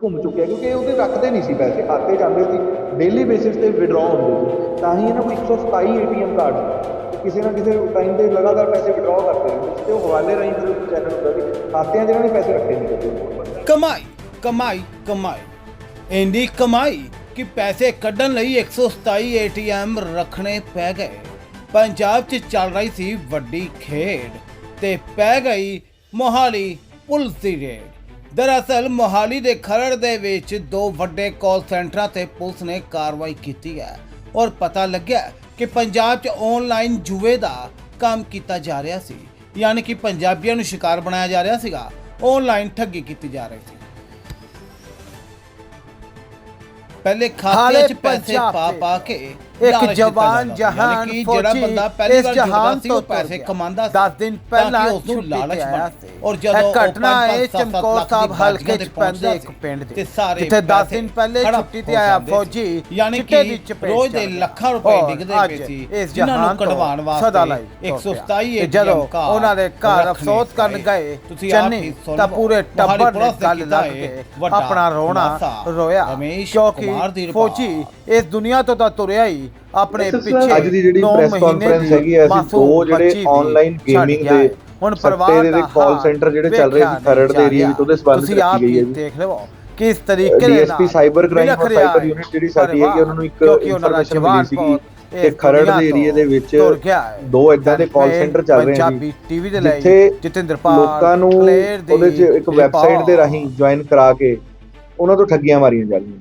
ਘੁੰਮ ਚੁੱਕਿਆ ਕਿਉਂਕਿ ਉਹਦੇ ਰੱਖਦੇ ਨਹੀਂ ਸੀ ਪੈਸੇ, ਖਾਤੇ ਜਾਂਦੇ ਸੀ। ਡੇਲੀ ਬੇਸਿਸ ਤੇ ਵਿਡਰਾਅ ਹੁੰਦੇ ਸੀ। ਤਾਂ ਹੀ ਇਹਨਾਂ ਕੋਲ 127 ਏਟੀਐਮ ਕਾਰਡ ਕਿਸੇ ਨਾ ਕਿਸੇ ਟਾਈਮ ਤੇ ਲਗਾਤਾਰ ਪੈਸੇ ਵਿਡਰਾਅ ਕਰਦੇ ਰਹਿੰਦੇ ਤੇ ਉਹ ਹਵਾਲੇ ਰਾਹੀਂ ਫਿਰ ਚੈਨਲ ਹੁੰਦਾ ਸੀ, ਖਾਤਿਆਂ 'ਚ ਨੇ ਪੈਸੇ ਰੱਖੇ ਨਹੀਂ ਕਮਾਈ ਕਮਾਈ ਕਮਾਈ। ਇੰਨੀ ਕਮਾਈ ਕਿ ਪੈਸੇ ਕੱਢਣ ਲਈ 127 ਏਟੀਐਮ ਰੱਖਣੇ ਪੈ ਗਏ। ਪੰਜਾਬ 'ਚ ਚੱਲ ਰਹੀ ਸੀ ਵੱਡੀ ਖੇਡ ਤੇ ਪੈ ਗਈ ਮੋਹਾਲੀ ਪੁਲਿਸ ਦੀ ਰੇਡ। ਦਰਅਸਲ, ਮੋਹਾਲੀ ਦੇ ਖਰੜ ਦੇ ਵਿੱਚ ਦੋ ਵੱਡੇ ਕਾਲ ਸੈਂਟਰਾਂ ਤੇ ਪੁਲਿਸ ਨੇ ਕਾਰਵਾਈ ਕੀਤੀ ਹੈ ਔਰ ਪਤਾ ਲੱਗਿਆ ਕਿ ਪੰਜਾਬ 'ਚ ਆਨਲਾਈਨ ਜੂਏ ਦਾ ਕੰਮ ਕੀਤਾ ਜਾ ਰਿਹਾ ਸੀ, ਯਾਨੀ ਕਿ ਪੰਜਾਬੀਆਂ ਨੂੰ ਸ਼ਿਕਾਰ ਬਣਾਇਆ ਜਾ ਰਿਹਾ ਸੀਗਾ ਆਨਲਾਈਨ ਠੱਗੀ ਕੀਤੀ ਜਾ ਰਹੀ ਸੀ। ਪਹਿਲੇ ਖਾਤੇ 'ਚ ਪੈਸੇ ਪਾ ਪਾ ਕੇ ਇੱਕ ਜਵਾਨ। ਜਹਾਨ ਫੌਜੀ ਬੰਦਾ ਪਹਿਲੀ ਇਸ ਵਾਰ ਜਹਾਨ ਤੋਂ ਪੈਸੇ। ਕਮਾਉਂਦਾ ਸੀ ਦਸ ਦਿਨ ਤਾਂ ਕਿ ਪਹਿਲਾਂ ਉਸ ਨੂੰ ਲਾਲਚ ਤੇ ਆਇਆ ਬਣੇ। ਸੀ। ਔਰ ਜਦੋਂ ਘਟਨਾ ਇਹ ਚਮਕੌਰ ਸਾਹਿਬ ਹਲਕੇ ਚ ਪੈਂਦੇ ਇੱਕ। ਪਿੰਡ ਦੇ ਜਿੱਥੇ 10 ਪੈਸੇ ਦਿਨ ਪਹਿਲੇ ਛੁੱਟੀ ਤੇ ਆਇਆ। ਫੌਜੀ ਯਾਨੀ ਕਿ ਰੋਜ਼ ਦੇ। ਲੱਖਾਂ ਰੁਪਏ ਡਿੱਗਦੇ ਪਏ ਸੀ ਇਸ ਜਹਾਨ ਕਢਵਾਉਣ ਵਾਸਤੇ ਲਈ ਤੁਰ 127 ਗਿਆ। ਤੇ ਜਦੋਂ ਉਹਨਾਂ ਦੇ ਘਰ ਅਫਸੋਸ ਕਰਨ। ਗਏ ਚੰਨੀ ਤਾਂ। ਪੂਰੇ ਟੱਬਰ ਨੇ ਗੱਲ ਲੱਗ ਕੇ ਆਪਣਾ ਰੋਣਾ। ਰੋਇਆ ਕਿਉਂਕਿ ਰਿਪੋਰਟ। ਫੌਜੀ ਇਸ ਦੁਨੀਆ ਤੋਂ ਤਾਂ ਤੁਰਿਆ ਹੀ ਆਪਣੇ ਅੱਜ ਪਿੱਛੇ ਦੀ ਜਿਹੜੀ ਨੌ ਪ੍ਰੈਸ ਕਾਨਫਰੰਸ ਹੈਗੀ ਹੈ ਅਸੀਂ ਦੋ ਜਿਹੜੇ ਆਨਲਾਈਨ ਗੇਮਿੰਗ ਦੇ। ਹੁਣ ਪਰਿਵਾਰ ਦੇ ਕਾਲ ਸੈਂਟਰ ਜਿਹੜੇ ਚੱਲ ਰਹੇ ਸੀ ਖਰੜ ਦੇ ਏਰੀਆ ਜਾ ਵਿੱਚ ਉਹਦੇ ਸੰਬੰਧ ਤੁਸੀਂ ਚ ਆਪ ਰੱਖੀ ਗਈ ਹੈ ਜੀ ਦੇਖ ਲਵੋ ਕਿਸ ਤਰੀਕੇ ਦੇ ਡੀਐਸਪੀ ਨਾਲ ਸਾਈਬਰ ਕ੍ਰਾਈਮ ਔਰ ਸਾਈਬਰ। ਯੂਨਿਟ ਜਿਹੜੀ ਸਾਡੀ ਹੈ ਕਿ ਉਹਨਾਂ ਨੂੰ ਇੱਕ ਇਨਫੋਰਮੇਸ਼ਨ ਮਿਲੀ ਸੀਗੀ ਬਹੁਤ ਕਿ ਖਰੜ ਦੇ ਏਰੀਆ ਦੇ ਵਿੱਚ। ਦੋ ਇਦਾਂ ਦੇ ਕਾਲ ਸੈਂਟਰ ਚੱਲ ਰਹੇ ਪੰਜਾਬੀ ਸੀ ਟੀਵੀ ਦੇ ਲਈ ਜਿੱਥੇ ਜਤਿੰਦਰਪਾਲ ਲੋਕਾਂ ਨੂੰ ਉਹਦੇ 'ਚ ਇੱਕ ਵੈਬਸਾਈਟ ਦੇ ਰਾਹੀਂ ਜੁਆਇਨ ਕਰਾ ਕੇ ਉਹਨਾਂ ਤੋਂ ਠੱਗੀਆਂ ਮਾਰੀਆਂ ਜਾਂਦੀਆਂ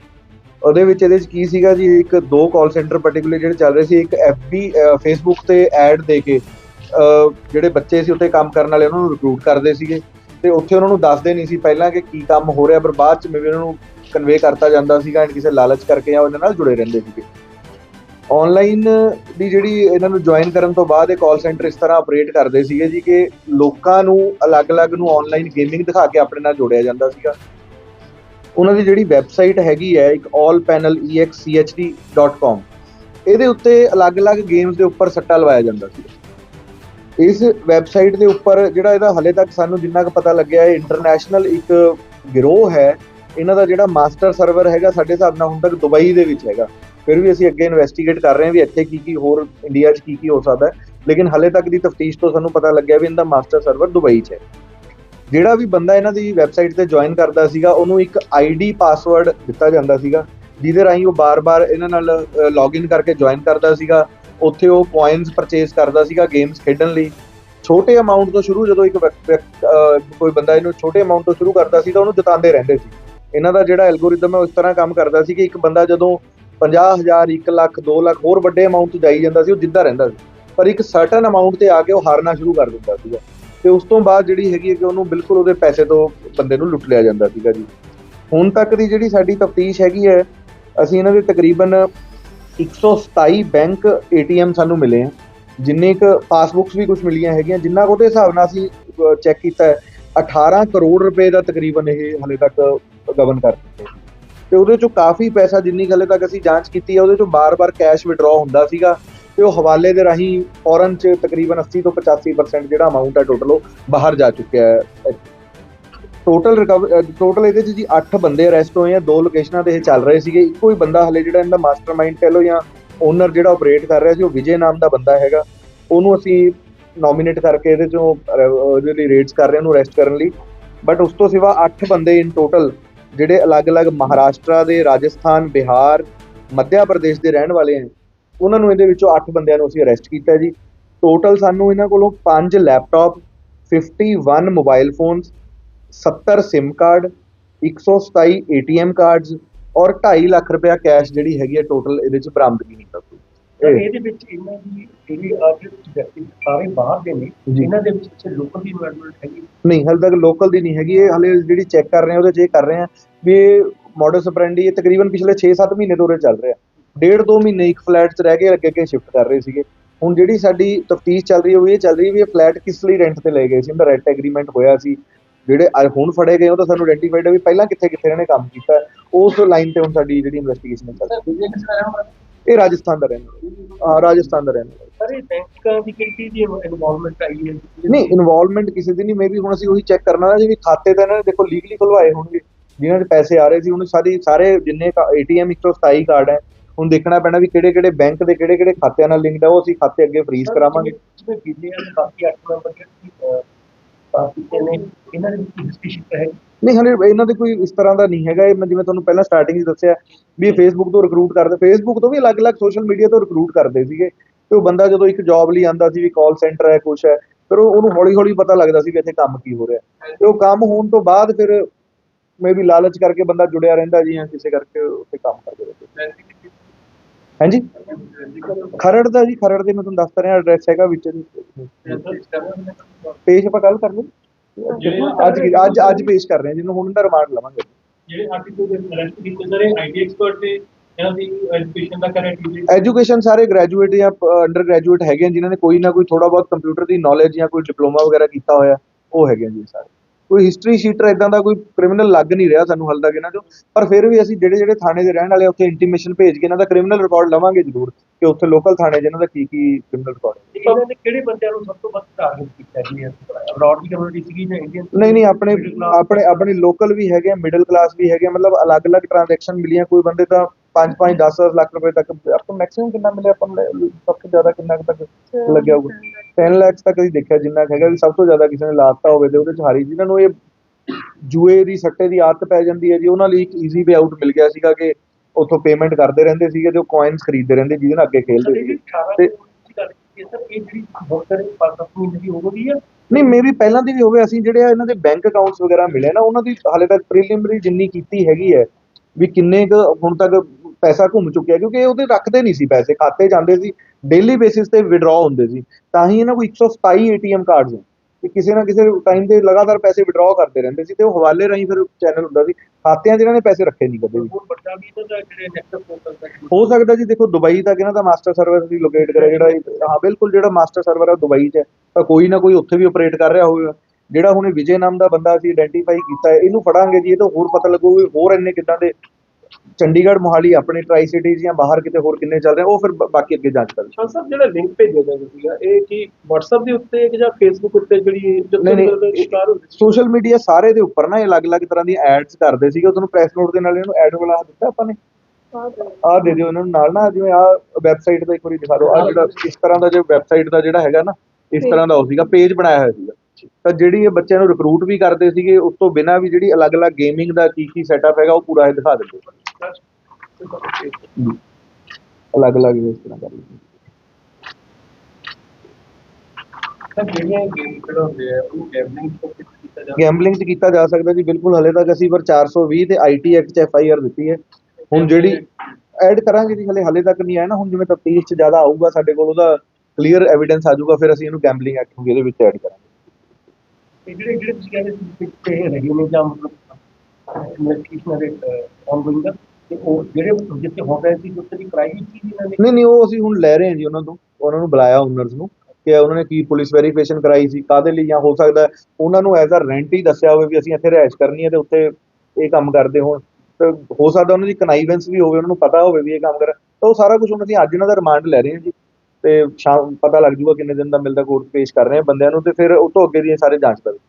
ਉਹਦੇ ਵਿੱਚ ਇਹਦੇ 'ਚ ਕੀ ਸੀਗਾ ਜੀ, ਇੱਕ ਦੋ ਕਾਲ ਸੈਂਟਰ ਪਾਰਟਿਕੂਲਰ ਜਿਹੜੇ ਚੱਲ ਰਹੇ ਸੀ, ਇੱਕ ਐਫਬੀ ਫੇਸਬੁੱਕ ਤੇ ਐਡ ਦੇ ਕੇ ਜਿਹੜੇ ਬੱਚੇ ਸੀ ਉੱਥੇ ਕੰਮ ਕਰਨ ਵਾਲੇ, ਉਹਨਾਂ ਨੂੰ ਰਿਕਰੂਟ ਕਰਦੇ ਸੀਗੇ। ਤੇ ਉੱਥੇ ਉਹਨਾਂ ਨੂੰ ਦੱਸਦੇ ਨਹੀਂ ਸੀ ਪਹਿਲਾਂ ਕਿ ਕੀ ਕੰਮ ਹੋ ਰਿਹਾ, ਪਰ ਬਾਅਦ 'ਚ ਮੇਬੀ ਉਹਨਾਂ ਨੂੰ ਕਨਵੇ ਕਰਤਾ ਜਾਂਦਾ ਸੀਗਾ ਐਂਡ ਕਿਸੇ ਲਾਲਚ ਕਰਕੇ ਜਾਂ ਉਹਨਾਂ ਨਾਲ ਜੁੜੇ ਰਹਿੰਦੇ ਸੀਗੇ। ਆਨਲਾਈਨ ਦੀ ਜਿਹੜੀ ਇਹਨਾਂ ਨੂੰ ਜੁਆਇਨ ਕਰਨ ਤੋਂ ਬਾਅਦ ਇਹ ਕਾਲ ਸੈਂਟਰ ਇਸ ਤਰ੍ਹਾਂ ਆਪਰੇਟ ਕਰਦੇ ਸੀਗੇ ਜੀ ਕਿ ਲੋਕਾਂ ਨੂੰ ਅਲੱਗ-ਅਲੱਗ ਨੂੰ ਆਨਲਾਈਨ ਗੇਮਿੰਗ ਦਿਖਾ ਕੇ ਆਪਣੇ ਨਾਲ ਜੋੜਿਆ ਜਾਂਦਾ ਸੀਗਾ। ਉਹਨਾਂ ਦੀ ਜਿਹੜੀ ਵੈਬਸਾਈਟ ਹੈਗੀ ਹੈ, ਇੱਕ allpanelexchd.com ਇਹਦੇ ਉੱਤੇ ਅਲੱਗ-ਅਲੱਗ ਗੇਮਸ ਦੇ ਉੱਪਰ ਸੱਟਾ ਲਵਾਇਆ ਜਾਂਦਾ ਸੀ। ਇਸ ਵੈਬਸਾਈਟ ਦੇ ਉੱਪਰ ਜਿਹੜਾ ਇਹਦਾ ਹਲੇ ਤੱਕ ਸਾਨੂੰ ਜਿੰਨਾ ਕੁ ਪਤਾ ਲੱਗਿਆ ਹੈ ਇੰਟਰਨੈਸ਼ਨਲ ਇੱਕ ਗਿਰੋਹ ਹੈ। ਇਹਨਾਂ ਦਾ ਜਿਹੜਾ ਮਾਸਟਰ ਸਰਵਰ ਹੈਗਾ, ਸਾਡੇ ਹਿਸਾਬ ਨਾਲ ਹੁਣ ਤੱਕ ਦੁਬਈ ਦੇ ਵਿੱਚ ਹੈਗਾ। ਫਿਰ ਵੀ ਅਸੀਂ ਅੱਗੇ ਇਨਵੈਸਟੀਗੇਟ ਕਰ ਰਹੇ ਹਾਂ ਵੀ ਇੱਥੇ ਕੀ ਕੀ ਹੋਰ ਇੰਡੀਆ 'ਚ ਕੀ ਕੀ ਹੋ ਸਕਦਾ ਲੇਕਿਨ ਹਲੇ ਤੱਕ ਦੀ ਤਫਤੀਸ਼ ਤੋਂ ਸਾਨੂੰ ਪਤਾ ਲੱਗਿਆ ਵੀ ਇਹਨਾਂ ਦਾ ਮਾਸਟਰ ਸਰਵਰ ਦੁਬਈ 'ਚ ਹੈ। ਜਿਹੜਾ ਵੀ ਬੰਦਾ ਇਹਨਾਂ ਦੀ ਵੈਬਸਾਈਟ ਤੇ ਜੁਆਇਨ ਕਰਦਾ ਸੀਗਾ, ਉਹਨੂੰ ਇੱਕ ਆਈਡੀ ਪਾਸਵਰਡ ਦਿੱਤਾ ਜਾਂਦਾ ਸੀਗਾ, ਜਿਹਦੇ ਰਾਹੀਂ ਉਹ ਬਾਰ-ਬਾਰ ਇਹਨਾਂ ਨਾਲ ਲੌਗਇਨ ਕਰਕੇ ਜੁਆਇਨ ਕਰਦਾ ਸੀਗਾ। ਉੱਥੇ ਉਹ ਪੁਆਇੰਟਸ ਪਰਚੇਸ ਕਰਦਾ ਸੀਗਾ ਗੇਮਸ ਖੇਡਣ ਲਈ। ਛੋਟੇ ਅਮਾਉਂਟ ਤੋਂ ਸ਼ੁਰੂ ਜਦੋਂ ਇੱਕ ਕੋਈ ਬੰਦਾ ਇਹਨੂੰ ਛੋਟੇ ਅਮਾਉਂਟ ਤੋਂ ਸ਼ੁਰੂ ਕਰਦਾ ਸੀ ਤਾਂ ਉਹਨੂੰ ਜਿਤਾਉਂਦੇ ਰਹਿੰਦੇ ਸੀ। ਇਹਨਾਂ ਦਾ ਜਿਹੜਾ ਐਲਗੋਰਿਦਮ ਹੈ, ਉਸ ਤਰ੍ਹਾਂ ਕੰਮ ਕਰਦਾ ਸੀ ਕਿ ਇੱਕ ਬੰਦਾ ਜਦੋਂ 50000 1 ਲੱਖ 2 ਲੱਖ ਹੋਰ ਵੱਡੇ ਅਮਾਉਂਟ 'ਚ ਜਾਈ ਜਾਂਦਾ ਸੀ, ਉਹ ਜਿੱਦਾਂ ਰਹਿੰਦਾ ਸੀ। ਪਰ ਇੱਕ ਸਰਟਨ ਅਮਾਉਂਟ ਤੇ ਆ ਕੇ ਉਹ ਹਾਰਨਾ ਸ਼ੁਰੂ ਕਰ ਦਿੰਦਾ ਸੀਗਾ। ਤੇ ਉਸ ਤੋਂ ਬਾਅਦ ਜਿਹੜੀ ਹੈਗੀ ਹੈ ਕਿ ਉਹਨੂੰ ਬਿਲਕੁਲ ਉਹਦੇ ਪੈਸੇ ਤੋਂ ਬੰਦੇ ਨੂੰ ਲੁੱਟ ਲਿਆ ਜਾਂਦਾ ਸੀਗਾ ਜੀ। ਹੁਣ ਤੱਕ ਦੀ ਜਿਹੜੀ ਸਾਡੀ ਤਫਤੀਸ਼ ਹੈਗੀ ਹੈ, ਅਸੀਂ ਇਹਨਾਂ ਦੇ ਤਕਰੀਬਨ 127 ਬੈਂਕ ਏਟੀਐਮ ਸਾਨੂੰ ਮਿਲੇ ਆ, ਜਿੰਨੇ ਕ ਪਾਸਬੁੱਕਸ ਵੀ ਕੁਝ ਮਿਲੀਆਂ ਹੈਗੀਆਂ, ਜਿੰਨਾ ਕੁ ਉਹਦੇ ਹਿਸਾਬ ਨਾਲ ਅਸੀਂ ਚੈੱਕ ਕੀਤਾ ਹੈ 18 ਕਰੋੜ ਰੁਪਏ ਦਾ ਤਕਰੀਬਨ ਇਹ ਹਲੇ ਤੱਕ ਗਵਨ ਕਰ ਚੁੱਕੇ ਤੇ ਉਹਦੇ ਚੋਂ ਕਾਫੀ ਪੈਸਾ ਜਿੰਨੀ ਕੁ ਹਲੇ ਤੱਕ ਅਸੀਂ ਜਾਂਚ ਕੀਤੀ ਹੈ, ਉਹਦੇ ਚੋਂ ਬਾਰ-ਬਾਰ ਕੈਸ਼ ਵਿਡਰਾਅ ਹੁੰਦਾ ਸੀਗਾ। ਤੇ ਉਹ ਹਵਾਲੇ ਦੇ ਰਾਹੀਂ ਫੌਰਨ ਚ ਤਕਰੀਬਨ 80 ਤੋਂ 85% ਜਿਹੜਾ ਅਮਾਉਂਟ ਹੈ ਟੋਟਲ ਉਹ ਬਾਹਰ ਜਾ ਚੁੱਕਿਆ ਹੈ। ਟੋਟਲ ਟੋਟਲ ਇਹਦੇ ਚ ਜੀ 8 ਬੰਦੇ ਅਰੈਸਟ ਹੋਏ ਆ ਦੋ ਲੋਕੇਸ਼ਨਾਂ ਤੇ ਇਹ ਚੱਲ ਰਹੇ ਸੀਗੇ। ਇੱਕੋ ਹੀ ਬੰਦਾ ਹਲੇ ਜਿਹੜਾ ਇਹਦਾ ਮਾਸਟਰਮਾਈਂਡ ਕਹਿ ਲਓ ਜਾਂ ਓਨਰ ਜਿਹੜਾ ਆਪਰੇਟ ਕਰ ਰਿਹਾ ਸੀ ਉਹ ਵਿਜੇ ਨਾਮ ਦਾ ਬੰਦਾ ਹੈਗਾ। ਉਹਨੂੰ ਅਸੀਂ ਨੋਮੀਨੇਟ ਕਰਕੇ ਇਹਦੇ ਚੋਂ ਅਹ, ਉਹਦੇ ਲਈ ਰੇਡਸ ਕਰ ਰਹੇ ਉਹਨੂੰ ਅਰੈਸਟ ਕਰਨ ਲਈ। ਬਟ ਉਸ ਤੋਂ ਸਿਵਾ 8 ਬੰਦੇ ਇਨ ਟੋਟਲ ਜਿਹੜੇ ਅਲੱਗ-ਅਲੱਗ ਮਹਾਰਾਸ਼ਟਰ ਦੇ ਰਾਜਸਥਾਨ ਬਿਹਾਰ ਮੱਧਿਆ ਪ੍ਰਦੇਸ਼ ਦੇ ਰਹਿਣ ਵਾਲੇ ਹਨ ਉਹਨਾਂ ਨੂੰ ਇਹਦੇ ਵਿੱਚੋਂ 8 ਬੰਦਿਆਂ ਨੂੰ ਅਸੀਂ ਅਰੈਸਟ ਕੀਤਾ ਜੀ। ਟੋਟਲ ਸਾਨੂੰ ਇਹਨਾਂ ਕੋਲੋਂ 5 laptop 51 mobile phones 70 SIM card 127 ATM cards ਔਰ 2.5 ਲੱਖ ਰੁਪਇਆ ਕੈਸ਼ ਜਿਹੜੀ ਹੈਗੀ ਹੈ ਟੋਟਲ ਇਹਦੇ ਚ ਬਰਾਮਦਗੀ ਕੀਤਾ ਸੀ ਤਾਂ ਇਹਦੇ ਵਿੱਚ ਇਹਨਾਂ ਦੀ ਜਿਹੜੀ ਅੱਜ ਵਿਅਕਤੀ ਸਾਰੇ ਬਾਹਰ ਦੇ ਨੇ। ਇਹਨਾਂ ਦੇ ਵਿੱਚ ਲੋਕਲ ਦੀ ਇਨਵੈਸਟਮੈਂਟ ਹੈਗੀ ਨਹੀਂ ਹਾਲੇ ਤੱਕ ਲੋਕਲ ਦੀ ਨਹੀਂ ਹੈਗੀ। ਇਹ ਹਲੇ ਜਿਹੜੀ ਚੈੱਕ ਕਰ ਰਹੇ ਹਾਂ ਉਹਦੇ ਚ ਇਹ ਕਰ ਰਹੇ ਹਾਂ ਵੀ ਇਹ ਮਾਡਸ ਆਪਰੈਂਡੀ ਇਹ ਤਕਰੀਬਨ ਪਿਛਲੇ 6-7 ਮਹੀਨੇ ਤੋਂ ਉਰੇ ਚੱਲ ਰਿਹਾ। ਡੇਢ ਦੋ ਮਹੀਨੇ ਇੱਕ ਫਲੈਟ 'ਚ ਰਹਿ ਕੇ ਅੱਗੇ ਅੱਗੇ ਸ਼ਿਫਟ ਕਰ ਰਹੇ ਸੀਗੇ। ਹੁਣ ਜਿਹੜੀ ਸਾਡੀ ਤਫਤੀਸ਼ ਚੱਲ ਰਹੀ ਹੈ ਉਹ ਇਹ ਚੱਲ ਰਹੀ ਹੈ ਵੀ ਇਹ ਫਲੈਟ ਕਿਸ ਲਈ ਰੈਂਟ ਤੇ ਲਏ ਗਏ ਸੀ। ਉਹਦਾ ਰੈਂਟ ਐਗਰੀਮੈਂਟ ਹੋਇਆ ਸੀ। ਜਿਹੜੇ ਹੁਣ ਫੜੇ ਗਏ ਉਹ ਤਾਂ ਸਾਨੂੰ ਆਇਡੈਂਟੀਫਾਈਡ ਹੈ ਵੀ ਪਹਿਲਾਂ ਕਿੱਥੇ ਕਿੱਥੇ ਇਹਨਾਂ ਨੇ ਕੰਮ ਕੀਤਾ। ਹੈ। ਉਸ ਲਾਈਨ ਤੇ ਹੁਣ ਸਾਡੀ ਜਿਹੜੀ ਇਨਵੈਸਟੀਗੇਸ਼ਨ ਹੈ। ਚੱਲ ਰਹੀ। ਇਹ ਰਾਜਸਥਾਨ ਦਾ ਰਹਿਣਾ ਹਾਂ ਰਾਜਸਥਾਨ ਦਾ ਰਹਿਣਾ ਸਰ ਇਹ ਬੈਂਕਾਂ ਦੀ ਕਿਹੜੀ ਦੀ ਇਨਵੋਲਵਮੈਂਟ ਆਈ ਹੈ? ਨਹੀਂ ਇਨਵੋਲਵਮੈਂਟ ਕਿਸੇ ਦੀ ਨਹੀਂ। ਮੇਬੀ ਹੁਣ ਅਸੀਂ ਉਹੀ ਚੈੱਕ ਕਰਨਾ ਹੈ ਜੀ ਵੀ ਖਾਤੇ ਤਾਂ ਇਹਨਾਂ ਨੇ ਦੇਖੋ ਲੀਗਲੀ ਖੁਲਵਾਏ ਹੋਣਗੇ। ਜਿਨ੍ਹਾਂ ਦੇ ਪੈਸੇ ਆ ਰਹੇ ਸੀ ਉਹਨੂੰ ਸਾਰੀ ਸਾਰੇ ਜਿੰਨੇ ਏਟੀਐਮ 127 ਕਾਰਡ ਹੈ ਹੁਣ ਦੇਖਣਾ ਪੈਣਾ ਵੀ ਕਿਹੜੇ ਕਿਹੜੇ ਬੈਂਕ ਦੇ ਕਿਹੜੇ ਕਿਹੜੇ ਖਾਤਿਆਂ ਨਾਲ ਲਿੰਕਡ ਹੈ ਉਹ ਅਸੀਂ ਖਾਤੇ ਅੱਗੇ ਫ੍ਰੀਜ਼ ਕਰਾਵਾਂਗੇ। ਬਾਕੀ 8 ਮੈਂਬਰ ਜਿਹੜੇ ਪਾਸ ਕੀਤੇ ਨੇ ਇਹਨਾਂ ਦੇ ਨਹੀਂ ਹਲੇ ਇਹਨਾਂ ਦੇ ਕੋਈ ਇਸ ਤਰ੍ਹਾਂ ਦਾ ਨਹੀਂ ਹੈਗਾ। ਇਹ ਮੈਂ ਜਿਵੇਂ ਤੁਹਾਨੂੰ ਪਹਿਲਾਂ ਸਟਾਰਟਿੰਗ 'ਚ ਦੱਸਿਆ ਵੀ ਇਹ ਫੇਸਬੁੱਕ ਤੋਂ ਰਿਕਰੂਟ ਕਰਦੇ ਫੇਸਬੁੱਕ ਤੋਂ ਵੀ ਅਲੱਗ-ਅਲੱਗ ਸੋਸ਼ਲ ਮੀਡੀਆ ਤੋਂ ਰਿਕਰੂਟ ਕਰਦੇ ਸੀਗੇ। ਤੇ ਉਹ ਬੰਦਾ ਜਦੋਂ ਇੱਕ ਜੌਬ ਲਈ ਆਂਦਾ ਸੀ ਵੀ ਕਾਲ ਸੈਂਟਰ ਹੈ ਕੁਛ ਹੈ ਫਿਰ ਉਹ ਉਹਨੂੰ ਹੌਲੀ-ਹੌਲੀ ਪਤਾ ਲੱਗਦਾ ਸੀ ਵੀ ਇੱਥੇ ਕੰਮ ਕੀ ਹੋ ਰਿਹਾ। ਤੇ ਉਹ ਕੰਮ ਹੋਣ ਤੋਂ ਬਾਅਦ ਫਿਰ ਮੇ ਵੀ ਲਾਲਚ ਕਰਕੇ ਬੰਦਾ ਜੁੜਿਆ ਰਹਿੰਦਾ ਜੀ ਜਾਂ ਕਿਸੇ ਕਰਕੇ ਉੱਥੇ ਕੰਮ ਕਰਦੇ ਰਹਿੰਦੇ ਹਾਂਜੀ? ਖਰੜ ਦਾ ਜੀ ਖਰੜ ਦੇ ਮੈਂ ਤੁਹਾਨੂੰ ਦੱਸ ਰਿਹਾ ਐਡਰੈਸ ਹੈਗਾ ਵਿੱਚ ਪੇਜ ਆਪਾਂ ਕੱਲ ਕਰ ਲਓ। ਅੱਜ ਅੱਜ ਅੱਜ ਪੇਸ਼ ਕਰ ਰਹੇ ਹਾਂ ਜਿਹਨੂੰ ਹੁਣ ਦਾ ਰਿਮਾਂਡ ਲਵਾਂਗੇ। ਜਿਹੜੇ ਆਰਟੀਕਲ ਦੇ ਅਰੈਸਟ ਕੀਤੇ ਸਾਰੇ ਆਈਟੀ ਐਕਸਪਰਟ ਤੇ ਇਹਨਾਂ ਦੀ ਐਜੂਕੇਸ਼ਨ ਸਾਰੇ ਗ੍ਰੈਜੂਏਟ ਜਾਂ ਅੰਡਰ ਗ੍ਰੈਜੂਏਟ ਹੈਗੇ ਜਿਨ੍ਹਾਂ ਨੇ ਕੋਈ ਨਾ ਕੋਈ ਥੋੜਾ ਬਹੁਤ ਕੰਪਿਊਟਰ ਦੀ ਨੌਲੇਜ ਜਾਂ ਕੋਈ ਡਿਪਲੋਮਾ ਵਗੈਰਾ ਕੀਤਾ ਹੋਇਆ ਉਹ ਹੈਗੇ ਜੀ ਸਾਰੇ। ਕੋਈ ਹਿਸਟਰੀ ਸ਼ੀਟਰ ਇਦਾਂ ਦਾ ਕੋਈ ਕ੍ਰਿਮੀਨਲ ਲੱਗ ਨਹੀਂ ਰਿਹਾ ਸਾਨੂੰ ਹਾਲ ਤੱਕ ਇਹਨਾਂ ਚੋਂ। ਪਰ ਫਿਰ ਵੀ ਅਸੀਂ ਜਿਹੜੇ ਜਿਹੜੇ ਥਾਣੇ ਦੇ ਰਹਿਣ ਵਾਲੇ ਉੱਥੇ ਇੰਟੀਮੇਸ਼ਨ ਭੇਜ ਕੇ ਇਹਨਾਂ ਦਾ ਕ੍ਰਿਮੀਨਲ ਰਿਕਾਰਡ ਲਵਾਂਗੇ ਜ਼ਰੂਰ ਕਿ ਉੱਥੇ ਲੋਕਲ ਥਾਣੇ ਜਿਨ੍ਹਾਂ ਦਾ ਕੀ ਕੀ ਕ੍ਰਿਮੀਨਲ ਰਿਕਾਰਡ ਹੈ। ਇਹਨਾਂ ਦੇ ਕਿਹੜੇ ਬੰਦਿਆਂ ਨੂੰ ਸਭ ਤੋਂ ਵੱਧ ਟਾਰਗੇਟ ਕੀਤਾ ਜੀ ਅਬਰਾਡ ਦੀ ਕਮਿਊਨਿਟੀ ਸੀਗੀ ਜਾਂ ਇੰਡੀਅਨ ਨਹੀਂ ਨਹੀਂ ਆਪਣੇ ਆਪਣੇ ਆਪਣੇ ਲੋਕਲ ਵੀ ਹੈਗੇ ਮਿਡਲ ਕਲਾਸ ਵੀ ਹੈਗੇ ਮਤਲਬ ਅਲੱਗ-ਅਲੱਗ ਟ੍ਰਾਂਜੈਕਸ਼ਨ ਮਿਲੀਆਂ ਕੋਈ ਬੰਦੇ ਤਾਂ 5-5 10 ਲੱਖ ਰੁਪਏ ਤੱਕ ਆਪਾਂ ਮੈਕਸਿਮਮ ਕਿੰਨਾ ਮਿਲਿਆ ਆਪਾਂ ਨੂੰ? ਸਭ ਤੋਂ ਜ਼ਿਆਦਾ ਕਿੰਨਾ ਤੱਕ ਲੱਗਿਆ ਹੋਊਗਾ? 10 ਲੱਖ ਤੱਕ ਅਸੀਂ ਦੇਖਿਆ ਜਿੰਨਾ ਹੈਗਾ ਵੀ ਸਭ ਤੋਂ ਜ਼ਿਆਦਾ ਕਿਸੇ ਨੇ ਲਾਤਾ ਹੋਵੇ ਤੇ ਉਹਦੇ ਚ ਹਾਰੀ। ਜਿਨ੍ਹਾਂ ਨੂੰ ਇਹ ਜੂਏ ਦੀ ਸੱਟੇ ਦੀ ਆਦਤ ਪੈ ਜਾਂਦੀ ਹੈ ਜੀ ਉਹਨਾਂ ਲਈ ਇੱਕ ਈਜ਼ੀ ਵੇ ਆਊਟ ਮਿਲ ਗਿਆ ਸੀਗਾ ਕਿ ਉੱਥੋਂ ਪੇਮੈਂਟ ਕਰਦੇ ਰਹਿੰਦੇ ਸੀਗੇ ਤੇ ਉਹ ਕਾਇਨਸ ਖਰੀਦਦੇ ਰਹਿੰਦੇ ਜਿਹਦੇ ਨਾਲ ਅੱਗੇ ਖੇਡਦੇ ਸੀਗੇ। 18 ਤੇ- ਹੈ ਨਹੀਂ ਮੇਬੀ ਪਹਿਲਾਂ ਦੀ ਵੀ ਹੋਵੇ ਅਸੀਂ ਜਿਹੜੇ ਆ ਇਹਨਾਂ ਦੇ ਬੈਂਕ ਅਕਾਊਂਟਸ ਵਗੈਰਾ ਮਿਲੇ ਨਾ ਉਹਨਾਂ ਦੀ ਹਾਲੇ ਤੱਕ ਪ੍ਰੀਲਿਮਿਨਰੀ ਜਿੰਨੀ ਕੀਤੀ ਹੈਗੀ ਹੈ ਵੀ ਕਿੰਨੇ ਕੁ ਹੁਣ ਤੱਕ ਪੈਸਾ ਘੁੰਮ ਚੁੱਕਿਆ ਕਿਉਂਕਿ ਉਹਦੇ ਰੱਖਦੇ ਨਹੀਂ ਸੀ ਪੈਸੇ, ਖਾਤੇ ਜਾਂਦੇ ਸੀ ਡੇਲੀ ਬੇਸਿਸ ਤੇ ਵਿਡਰਾਅ ਹੁੰਦੇ ਸੀ। ਤਾਂ ਹੀ ਇਹਨਾਂ ਕੋਲ 127 ਏਟੀਐਮ ਕਾਰਡਸ ਹੈ ਕਿ ਕਿਸੇ ਨਾ ਕਿਸੇ ਟਾਈਮ ਤੇ ਲਗਾਤਾਰ ਪੈਸੇ ਵਿਡਰਾਅ ਕਰਦੇ ਰਹਿੰਦੇ ਸੀ ਤੇ ਉਹ ਹਵਾਲੇ ਰਾਹੀਂ ਫਿਰ ਚੈਨਲ ਹੁੰਦਾ ਸੀ। ਖਾਤਿਆਂ 'ਚ ਨੇ ਪੈਸੇ ਰੱਖੇ ਨਹੀਂ ਕਦੇ ਵੀ। ਹੋ ਸਕਦਾ ਜੀ, ਦੇਖੋ ਦੁਬਈ ਤੱਕ ਇਹਨਾਂ ਦਾ ਮਾਸਟਰ ਸਰਵਰ ਵੀ ਲੋਕੇਟ ਕਰਿਆ ਜਿਹੜਾ ਹਾਂ, ਬਿਲਕੁਲ ਜਿਹੜਾ ਮਾਸਟਰ ਸਰਵਰ ਹੈ ਦੁਬਈ 'ਚ ਤਾਂ ਕੋਈ ਨਾ ਕੋਈ ਉੱਥੇ ਵੀ ਆਪਰੇਟ ਕਰ ਰਿਹਾ ਹੋਵੇਗਾ। ਜਿਹੜਾ ਹੁਣੇ ਵਿਜੇ ਨਾਮ ਦਾ ਬੰਦਾ ਅਸੀਂ ਆਇਡੈਂਟੀਫਾਈ ਕੀਤਾ ਇਹਨੂੰ ਫੜਾਂਗੇ ਜੀ, ਇਹ ਤਾਂ ਹੋਰ ਪਤਾ ਲੱਗੂਗਾ ਹੋਰ ਇੰਨੇ ਕਿੱਦਾਂ ਦੇ ਚੰਡੀਗੜ੍ਹ ਮੋਹਾਲੀ ਆਪਣੇ ਟਰਾਈ ਸਿਟੀਜ਼ ਜਾਂ ਬਾਹਰ ਕਿਤੇ ਹੋਰ ਕਿੰਨੇ ਚੱਲ ਰਹੇ ਉਹ ਫਿਰ ਬ- ਬਾਕੀ ਅੱਗੇ ਜਾਂਚ ਕਰਾਂਗੇ। ਸ਼ਾਹ ਸਾਹਿਬ ਜਿਹੜਾ ਲਿੰਕ ਭੇਜਿਆ ਗਿਆ ਸੀਗਾ ਇਹ ਕੀ WhatsApp ਦੇ ਉੱਤੇ ਕਿ ਜਾਂ Facebook ਉੱਤੇ ਜਿਹੜੀ ਜਿੱਥੇ ਨਹੀਂ, ਨਹੀਂ, ਸ਼ਿਕਾਰ ਹੁੰਦੇ ਸੀ? ਸੋਸ਼ਲ ਮੀਡੀਆ ਸਾਰੇ ਦੇ ਉੱਪਰ ਨਾ ਇਹ ਅਲੱਗ-ਅਲੱਗ ਤਰ੍ਹਾਂ ਦੀਆਂ ਐਡਸ ਕਰਦੇ ਸੀਗੇ ਤੁਹਾਨੂੰ ਪ੍ਰੈਸ ਨੋਟ ਦੇ ਨਾਲ ਇਹਨੂੰ ਐਡ ਵਾਲਾ ਦਿੱਤਾ ਆਪਾਂ ਨੇ? ਆਹ ਦੇ ਦਿਓ ਇਹਨਾਂ ਨੂੰ ਨਾਲ ਨਾ ਜਿਵੇਂ ਆਹ ਵੈਬਸਾਈਟ ਦਾ ਇੱਕ ਵਾਰੀ ਦਿਖਾ ਦਿਓ ਆ ਜਿਹੜਾ ਇਸ ਤਰ੍ਹਾਂ ਦਾ ਜੋ ਵੈਬਸਾਈਟ ਦਾ ਜਿਹੜਾ ਹੈਗਾ ਨਾ ਇਸ ਤਰ੍ਹਾਂ ਦਾ ਉਹ ਸੀਗਾ ਪੇਜ ਬਣਾਇਆ ਹੋਇਆ ਸੀਗਾ। ਤਾਂ ਜਿਹੜੀ ਇਹ ਬੱਚਿਆਂ ਨੂੰ ਰਿਕਰੂਟ ਵੀ ਕਰਦੇ ਸੀਗੇ ਉਸ ਤੋਂ ਬਿਨਾਂ ਵੀ ਜਿਹੜੀ ਅਲੱਗ-ਅਲੱਗ ਗੇਮਿੰਗ ਦਾ ਕੀ ਕੀ ਸੈਟਅਪ ਹੈਗਾ ਉਹ ਪੂਰਾ ਇਹ ਦਿਖਾ ਦਿੰਦੇ। ਅਲੱਗ-ਅਲੱਗ ਇਸ ਤਰ੍ਹਾਂ ਕਰ ਲੈਂਦੇ ਸਰ ਜਿਹੜੀਆਂ ਗੇਮ ਖਿਡਾਉਂਦੇ ਆ ਉਹ ਗੈਮਲਿੰਗ ਤੋਂ ਕਿਸ ਕੀਤਾ ਜਾਂਦਾ ਗੈਂਬਲਿੰਗ 'ਚ ਕੀਤਾ ਜਾ ਸਕਦਾ ਜੀ ਬਿਲਕੁਲ ਹਲੇ ਤੱਕ ਅਸੀਂ ਪਰ 420 ਤੇ ਆਈਟੀ ਐਕਟ 'ਚ ਐਫ ਆਈ ਆਰ ਦਿੱਤੀ ਹੈ। ਹੁਣ ਜਿਹੜੀ ਐਡ ਕਰਾਂਗੇ ਜੀ ਹਲੇ ਹਲੇ ਤੱਕ ਨਹੀਂ ਆਇਆ ਨਾ ਹੁਣ ਜਿਵੇਂ ਤਫਤੀਸ਼ 'ਚ ਜ਼ਿਆਦਾ ਆਊਗਾ ਸਾਡੇ ਕੋਲ ਉਹਦਾ ਕਲੀਅਰ ਐਵੀਡੈਂਸ ਆ ਜਾਊਗਾ ਫਿਰ ਅਸੀਂ ਇਹਨੂੰ ਗੈਂਬਲਿੰਗ ਐਕਟ ਨੂੰ ਇਹਦੇ ਵਿੱਚ ਐਡ ਕਰਾਂਗੇ। ਤੇ ਜਿਹੜੇ ਜਿਹੜੇ ਤੁਸੀਂ ਕਹਿੰਦੇ ਸੀ ਕਿ ਇਹ ਰਹੇ ਨੇ ਜਾਂ ਮਤਲਬ ਇਨਵੈਸਟੀਗੇਸ਼ਨ ਦੇ ਆਨਗੋਇੰਗ ਦਾ? ਤੇ ਉਹ ਜਿਹੜੇ ਜਿੱਥੇ ਹੋ ਰਹੇ ਸੀ, ਉੱਥੇ ਦੀ ਕਰਾਈ ਗਈ ਇਹਨਾਂ ਨੇ? ਨਹੀਂ ਨਹੀਂ, ਉਹ ਅਸੀਂ ਹੁਣ ਲੈ ਰਹੇ ਹਾਂ ਜੀ ਉਹਨਾਂ ਤੋਂ। ਉਹਨਾਂ ਨੂੰ ਬੁਲਾਇਆ ਓਨਰਸ ਨੂੰ ਕਿ ਉਹਨਾਂ ਨੇ ਕੀ ਪੁਲਿਸ ਵੈਰੀਫਿਕੇਸ਼ਨ ਕਰਾਈ ਸੀ ਕਾਦੇ ਲਈ ਜਾਂ ਹੋ ਸਕਦਾ ਉਹਨਾਂ ਨੂੰ ਐਜ਼ ਅ ਰੈਂਟ ਹੀ ਦੱਸਿਆ ਹੋਵੇ ਵੀ ਅਸੀਂ ਇੱਥੇ ਰਿਹਾਇਸ਼ ਕਰਨੀ ਹੈ ਤੇ ਉੱਥੇ ਇਹ ਕੰਮ ਕਰਦੇ ਹੋਣ। ਤੇ ਹੋ ਸਕਦਾ ਉਹਨਾਂ ਦੀ ਕਨਾਈਵੈਂਸ ਵੀ ਹੋਵੇ, ਉਹਨਾਂ ਨੂੰ ਪਤਾ ਹੋਵੇ ਵੀ ਇਹ ਕੰਮ ਕਰ ਤਾਂ ਉਹ ਸਾਰਾ ਕੁਝ ਹੁਣ ਅਸੀਂ ਅੱਜ ਉਹਨਾਂ ਦਾ ਰਿਮਾਂਡ ਲੈ ਰਹੇ ਹਾਂ ਜੀ। ਤੇ ਸ਼ਾਮ ਪਤਾ ਲੱਗ ਜੂਗਾ ਕਿੰਨੇ ਦਿਨ ਦਾ ਮਿਲਦਾ ਕੋਰਟ ਪੇਸ਼ ਕਰ ਰਹੇ ਹਾਂ ਬੰਦਿਆਂ ਨੂੰ ਤੇ ਫਿਰ ਉਹ ਤੋਂ ਅੱਗੇ ਦੀਆਂ ਸਾਰੇ ਜਾਂਚ ਕਰਾਂਗੇ